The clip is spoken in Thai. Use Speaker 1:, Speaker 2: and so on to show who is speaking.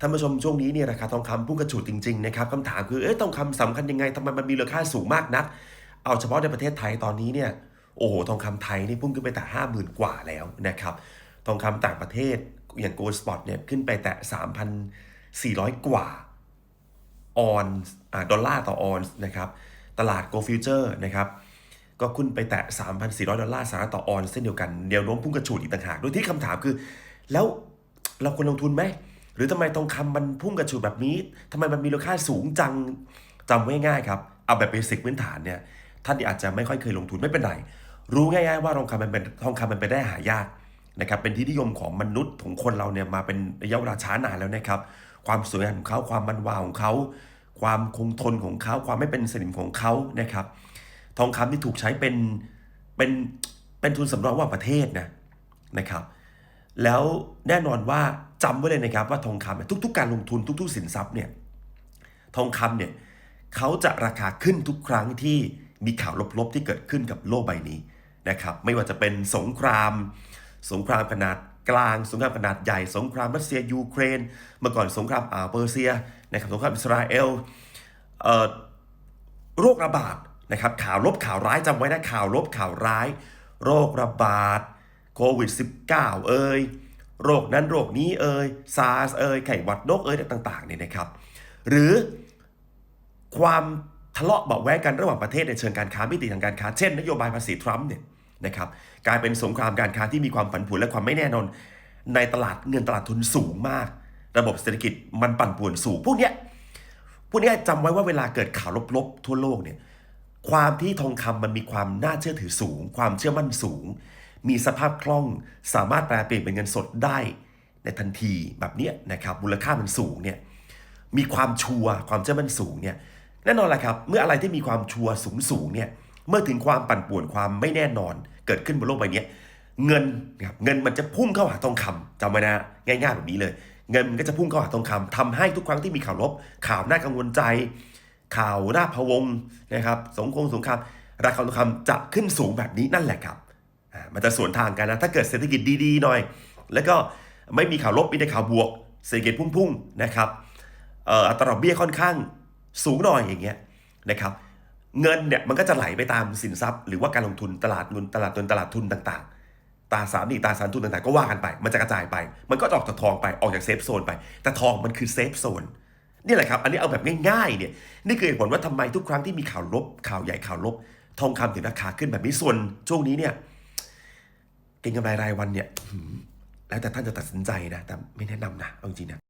Speaker 1: ท่านผู้ชมช่วงนี้เนี่ยราคาทองคำพุ่งกระฉูดจริงๆนะครับคำถามคือเอ๊ะทองคำสำคัญยังไงทำไมมันมีมูลค่าสูงมากนัก เอาเฉพาะในประเทศไทยตอนนี้เนี่ยโอ้โหทองคำไทยนี่พุ่งขึ้นไปแต่ห้าหมื่นกว่าแล้วนะครับทองคำต่างประเทศอย่างโกลด์สปอตเนี่ยขึ้นไปแต่3,400 กว่าออนอดอลลาร์ต่อออนนะครับตลาดโกลฟิวเจอร์นะครับก็ขึ้นไปแตะ3,400 ดอลลาร์สหรัฐต่อออนเส้นเดียวกันแนวโน้มพุ่งกระฉูดอีกต่างหาก โดยที่คำถามคือ แล้วเราควรลงทุนไหม รือทำไมทองคำมันพุ่งกระฉูดแบบนี้ทำไมมันมีมูลค่าสูงจังจำไว้ง่ายๆครับ เอาแบบเบสิกพื้นฐานเนี่ย ท่านที่อาจจะไม่ค่อยเคยลงทุนไม่เป็นไร รู้ง่ายๆว่าทองคำมันเป็นทองคำมันเป็นได้หายากนะครับ เป็นที่นิยมของมนุษย์ของคนเราเนี่ยมาเป็นระยะเวลาช้านานแล้วนะครับ ความสวยงามของเขาความมันวาวของเขา ความคงทนของเขา ความไม่เป็นสนิมของเขานะครับ ทองคำที่ถูกใช้เป็นเป็นเป็นทุนสำรองว่าประเทศนะนะครับ แล้วแน่นอนว่าจำไว้เลยนะครับว่าทองคำเนี่ยทุกๆ การลงทุนทุก ๆ สินทรัพย์เนี่ยทองคำเนี่ยเขาจะราคาขึ้นทุกครั้งที่มีข่าวลบๆที่เกิดขึ้นกับโลกใบนี้นะครับไม่ว่าจะเป็นสงคราม สงครามขนาดกลาง สงครามขนาดใหญ่ สงครามรัสเซียยูเครน เมื่อก่อนสงครามอ่าวเปอร์เซียนะครับสงครามอิสราเอลเอ่อโรคระบาดนะครับข่าวลบข่าวร้ายจำไว้นะข่าวลบข่าวร้าย โรคระบาด โควิด -19 เอ่ยโรคนั้นโรคนี้เอ่ยซาร์สเอ่ยไข้หวัดนกเอ่ยต่างๆเนี่ยนะครับ หรือความทะเลาะเบาะแว้งกันระหว่างประเทศในเชิงการค้ามิติทางการค้าเช่นนโยบายภาษีทรัมป์เนี่ยนะครับกลายเป็นสงครามการค้าที่มีความผันผวนและความไม่แน่นอน ในตลาดเงินตลาดทุนสูงมาก ระบบเศรษฐกิจมันปั่นป่วนสูงพวกเนี้ยพวกนี้จำไว้ว่าเวลาเกิดข่าวลบๆ ทั่วโลกเนี่ยความที่ทองคำมันมีความน่าเชื่อถือสูง ความเชื่อมั่นสูง มีสภาพคล่องสามารถแปลเปลี่ยนเป็นเงินสดได้ ในทันทีแบบเนี้ยนะครับมูลค่ามันสูงเนี่ยมีความชัวความเชื่อมั่นสูงเนี่ยแน่นอนแหละครับ เมื่ออะไรที่มีความชัวสูงสูงเนี่ยเมื่อถึงความปั่นป่วนความไม่แน่นอนเกิดขึ้นบนโลกใบนี้เงินนะครับเงินมันจะพุ่งเข้าหาทองคำจำไว้นะง่ายๆแบบนี้เลย เงินมันก็จะพุ่งเข้าหาทองคำทำให้ทุกครั้งที่มีข่าวลบ ข่าวน่ากังวลใจ ข่าวน่าพะวงนะครับสงครามสงครามราคาทองคำจะขึ้นสูงแบบนี้นั่นแหละครับ มันจะสวนทางกันนะ ถ้าเกิดเศรษฐกิจดีๆหน่อย แล้วก็ไม่มีข่าวลบมีแต่ข่าวบวก เศรษฐกิจพุ่งๆนะครับอัตราดอกเบี้ยค่อนข้างสูงหน่อยอย่างเงี้ยนะครับเงินเนี่ยมันก็จะไหลไปตามสินทรัพย์ หรือว่าการลงทุนตลาดเงินตลาดเงินตลาดทุนต่างๆตราสารหนี้ตราสารทุนต่างๆ ก็ว่ากันไป มันจะกระจายไป มันก็ออกจากทองไปออกจากเซฟโซนไป แต่ทองมันคือเซฟโซนนี่แหละครับอันนี้เอาแบบง่ายๆเนี่ยนี่คือเหตุผลว่าทำไมทุกครั้งที่มีข่าวลบข่าวใหญ่ข่าวลบ ทองคำถึงราคาขึ้นแบบนี้ส่วนช่วงนี้เนี่ย เก็งกำไรรายวันเนี่ยแล้วแต่ท่านจะตัดสินใจนะ แต่ไม่แนะนำนะเอาจริงนะ